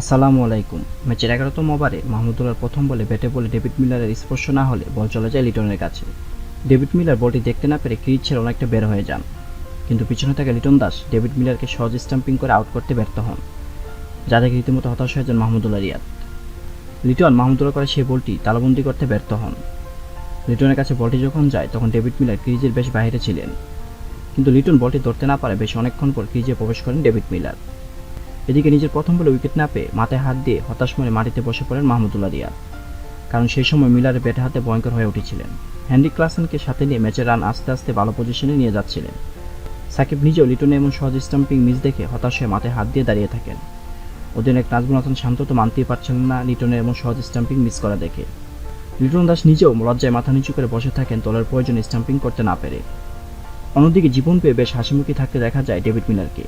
আসসালামু আলাইকুম। ম্যাচের এগারোতম ওভারে মাহমুদুল্লাহর প্রথম বলে ব্যাটে বলে ডেভিড মিলারের স্পর্শ না হলে বল চলে যায় লিটনের কাছে। ডেভিড মিলার বলটি দেখতে না পেরে ক্রিজ ছেড়ে অনেকটা বের হয়ে যান। কিন্তু পিছনে থাকা লিটন দাস ডেভিড মিলারকে সহজ স্টাম্পিং করে আউট করতে ব্যর্থ হন। যা দেখে রীতিমতো হতাশ হয়ে যান মাহমুদুল্লাহ রিয়াদ। লিটন মাহমুদুল্লাহ করে সেই বলটি তালাবন্দি করতে ব্যর্থ হন। লিটনের কাছে বলটি যখন যায়, তখন ডেভিড মিলার ক্রিজের বেশ বাইরে ছিলেন। কিন্তু লিটন বলটি ধরতে না পারে বেশ অনেকক্ষণ পর ক্রিজে প্রবেশ করেন ডেভিড মিলার। এদিকে নিজের প্রথম বলে উইকেট না পেয়ে মাথায় হাত দিয়ে হতাশ মনে মাটিতে বসে পড়েন মাহমুদুল্লাহ রিয়াদ। কারণ সেই সময় মিলারের ব্যাটে হাতে ভয়ঙ্কর হয়ে উঠেছিলেন। হ্যান্ডি ক্লাসেনকে সাথে নিয়ে ম্যাচের রান আস্তে আস্তে ভালো পজিশনে নিয়ে যাচ্ছিলেন। সাকিব নিজেও লিটনে এমন সহজ স্টাম্পিং মিস দেখে হতাশ হয়ে মাথায় হাত দিয়ে দাঁড়িয়ে থাকেন। অধিনায়ক নাজমুল হাসান শান্ত তো মানতেই পারছেন না লিটনের এমন সহজ স্টাম্পিং মিস করা দেখে। লিটন দাস নিজেও লজ্জায় মাথা নিচু করে বসে থাকেন দলের প্রয়োজনে স্টাম্পিং করতে না পেরে। অন্যদিকে জীবন পেয়ে বেশ হাসিমুখী থাকতে দেখা যায় ডেভিড মিলারকে।